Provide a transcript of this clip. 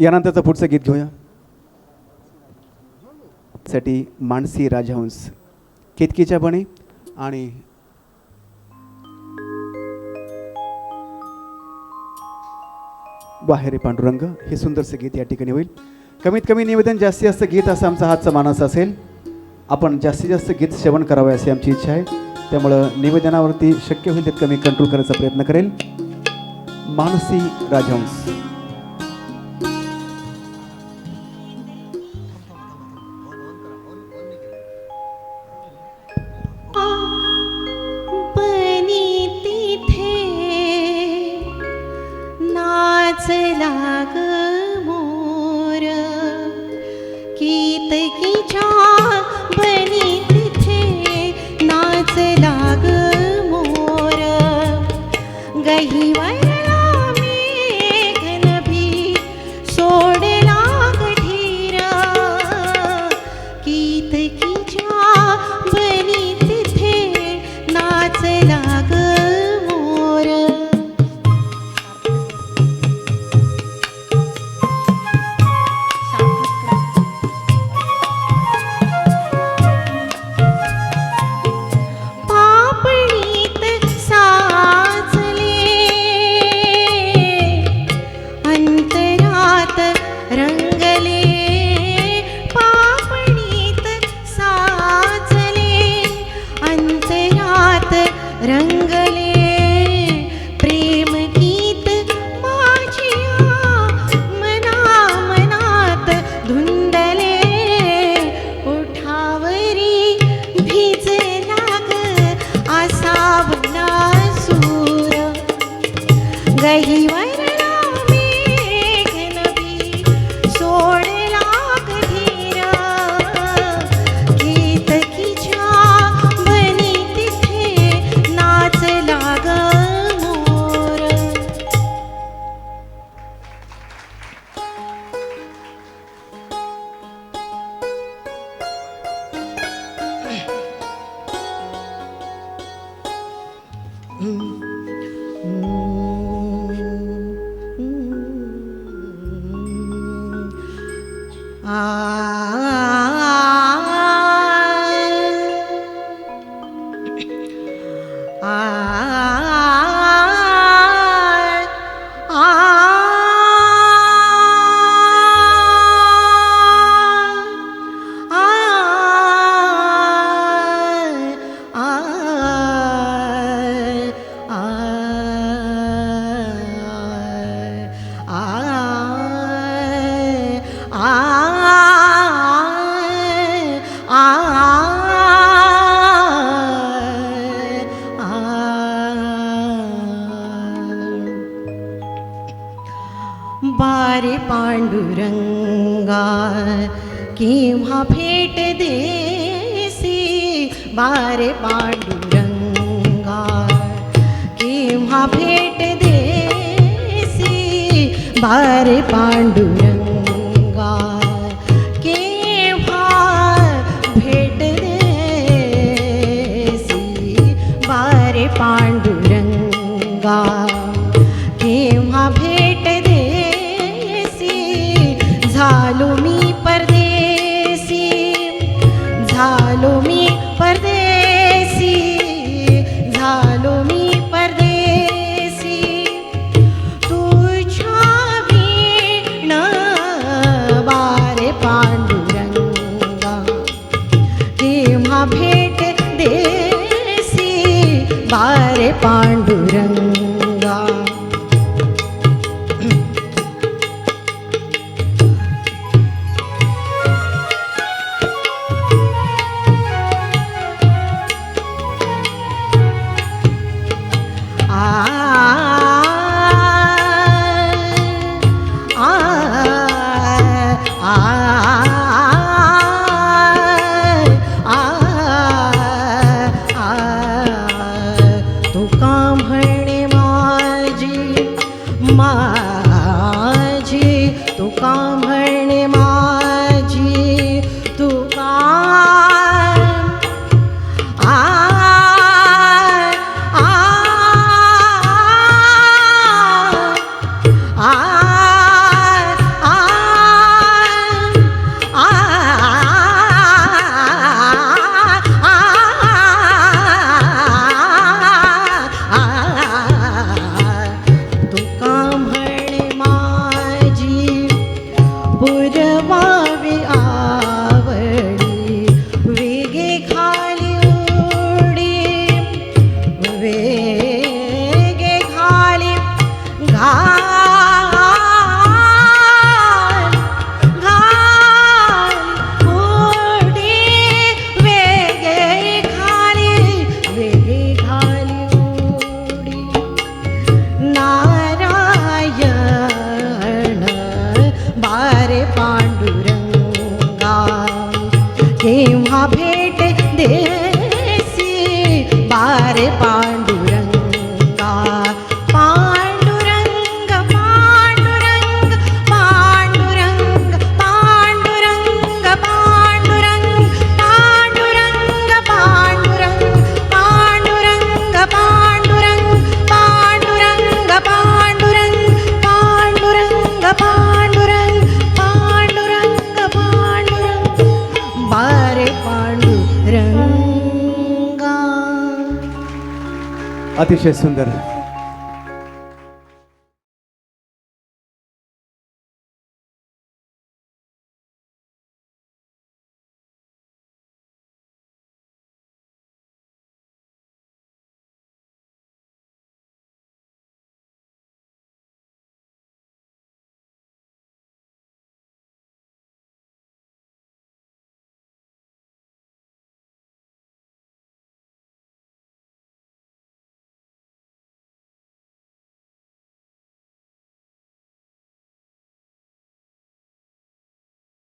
यानंतरचं पुढचं गीत घेऊया. साठी मानसी राजहंस केतकीच्या बने आणि बाहेर पांडुरंग हे सुंदरसं गीत या ठिकाणी होईल. कमीत कमी निवेदन जास्तीत जास्त गीत असं आमचा हातचा मानस असेल. आपण जास्तीत जास्त गीत सेवन करावे अशी आमची इच्छा आहे. त्यामुळं निवेदनावरती शक्य होईल तितकं मी कंट्रोल करायचा प्रयत्न करेल. मानसी राजहंस. नाचला ग मोर. कीतकीच्या बनी तिथे नाचला ग मोर. गहिवाय बारे किंवा भेट देसी बारे पांडुरंगा। किंवा भेट देसी बारे पांडुरंगा। মাবি আ केव्हा भेट देसी बारे पा अतिशय सुंदर.